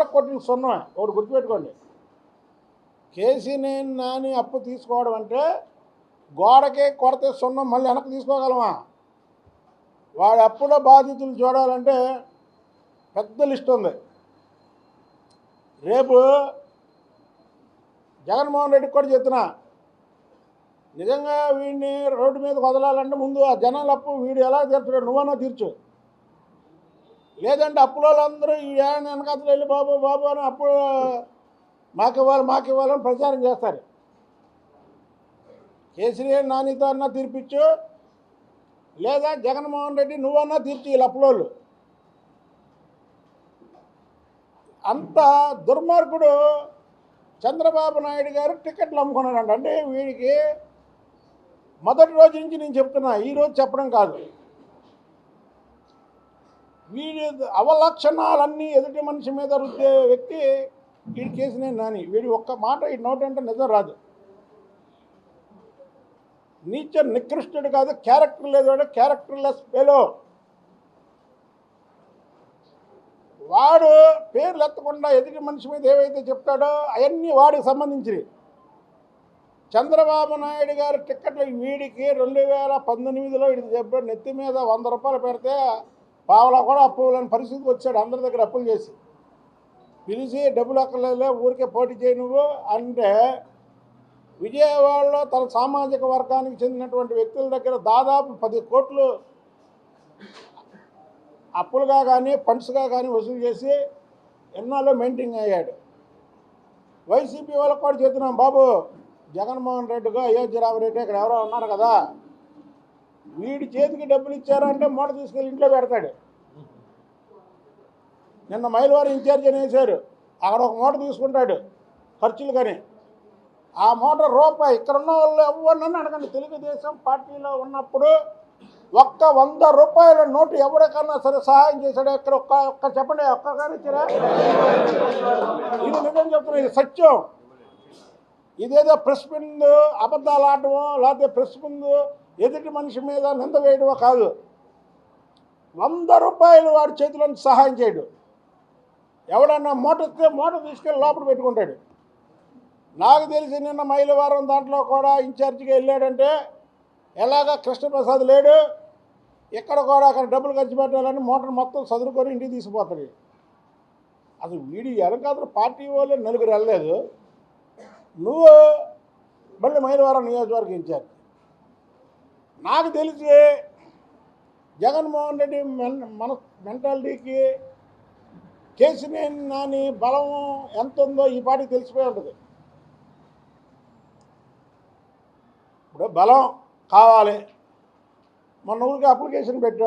గోడ కొట్టిన సున్నమే ఒకటి గుర్తుపెట్టుకోండి. కేసీనేని నాని అప్పు తీసుకోవడం అంటే గోడకే కొడితే సున్నం మళ్ళీ వెనక్కి తీసుకోగలమా? వాడు అప్పుల బాధితులు చూడాలంటే పెద్ద లిస్ట్ ఉంది. రేపు జగన్మోహన్ రెడ్డికి కూడా చెప్తున్నా. నిజంగా వీడిని రోడ్డు మీద వదలాలంటే ముందు ఆ జనాలు అప్పు వీడు ఎలా తీర్చుడు నువ్వన్నా తీర్చు. లేదంటే అప్పుల వాళ్ళందరూ ఈ ఏడాది వెనకాతలు వెళ్ళి బాబు బాబు అని అప్పు మాకు ఇవ్వాలి మాకు ఇవ్వాలని ప్రచారం చేస్తారు. కేసీఆర్ నానితో అన్నా తీర్పిచ్చు లేదా జగన్మోహన్ రెడ్డి నువ్వన్నా తీర్చి వీళ్ళు అప్పులోళ్ళు. అంత దుర్మార్గుడు చంద్రబాబు నాయుడు గారు టికెట్లు అమ్ముకున్నాడంట. అంటే వీడికి మొదటి రోజు నుంచి నేను చెప్తున్నా ఈరోజు చెప్పడం కాదు. వీడి అవలక్షణాలన్నీ ఎదుటి మనిషి మీద రుద్దే వ్యక్తి వీడి కేసునే నాని. వీడి ఒక్క మాట ఈ నోట్ అంటే నిజం రాదు. నీచ నికృష్టుడు కాదు క్యారెక్టర్ లేదు వాడు క్యారెక్టర్ లెస్ వాడు పేర్లు ఎత్తకుండా ఎదుటి మనిషి మీద ఏవైతే చెప్తాడో అవన్నీ వాడికి సంబంధించినవి. చంద్రబాబు నాయుడు గారి టిక్కెట్లు వీడికి రెండు వేల పంతొమ్మిదిలో వీడికి చెప్పాడు నెత్తి మీద వంద రూపాయలు పెడితే పావలా కూడా అప్పు ఇవ్వలేని పరిస్థితికి వచ్చాడు. అందరి దగ్గర అప్పులు చేసి. పిలిచి డబ్బులు అక్కర్లేదులే ఊరికే పోటీ చేయి నువ్వు అంటే విజయవాడలో తన సామాజిక వర్గానికి చెందినటువంటి వ్యక్తుల దగ్గర దాదాపు పది కోట్లు అప్పులుగా కానీ ఫండ్స్గా కానీ వసూలు చేసి ఎన్నాళ్ళు మెయింటైన్ అయ్యాడు. వైసీపీ వాళ్ళకి కూడా చెప్తున్నాం బాబు జగన్మోహన్ రెడ్డిగా అయోధ్య రామరెడ్డి ఇక్కడ ఎవరో ఉన్నారు కదా వీడి చేతికి డబ్బులు ఇచ్చారంటే మూట తీసుకెళ్ళి ఇంట్లో పెడతాడు. నిన్న మైలవారి ఇన్ఛార్జ్ అని వేశారు. అక్కడ ఒక మూట తీసుకుంటాడు ఖర్చులు కానీ. ఆ మూట రూపాయి ఇక్కడ ఉన్న వాళ్ళు ఎవరినన్నా అడగండి. తెలుగుదేశం పార్టీలో ఉన్నప్పుడు ఒక్క వంద రూపాయల నోటు ఎవరికన్నా సరే సహాయం చేశాడు? ఇక్కడ ఒక్క ఒక్క చెప్పండి ఒక్కగానే ఇచ్చారా? ఇది నిజం చెప్తున్నా ఇది సత్యం. ఇదేదో ప్రెస్ ముందు అబద్ధాలు ఆడటం లేకపోతే ప్రెస్ ముందు ఎదుటి మనిషి మీద నింద వేయడమో కాదు. వంద రూపాయలు వాడి చేతిలో సహాయం చేయడు. ఎవడన్నా మూట ఇస్తే మూట తీసుకెళ్ళి లోపల పెట్టుకుంటాడు. నాకు తెలిసి నిన్న మైలవారం దాంట్లో కూడా ఇన్ఛార్జిగా వెళ్ళాడంటే ఎలాగా కృష్ణప్రసాద్ లేడు ఇక్కడ కూడా అక్కడ డబ్బులు ఖర్చు పెట్టాలని మోటార్ మొత్తం చదువుకొని ఇంటికి తీసుకుపోతాడు. అసలు వీడి వెనకాతలు పార్టీ వాళ్ళు నలుగురు వెళ్ళలేదు. నువ్వు మళ్ళీ మైలవారం నియోజకవర్గం ఇన్ఛార్జ్. నాకు తెలిసి జగన్మోహన్ రెడ్డి మెన్ మన మెంటాలిటీకి కేసీనేని నాని బలం ఎంత ఉందో ఈ పాటికి తెలిసిపోయి ఉంటుంది. ఇప్పుడు బలం కావాలి. మన ఊరికి అప్లికేషన్ పెట్టాం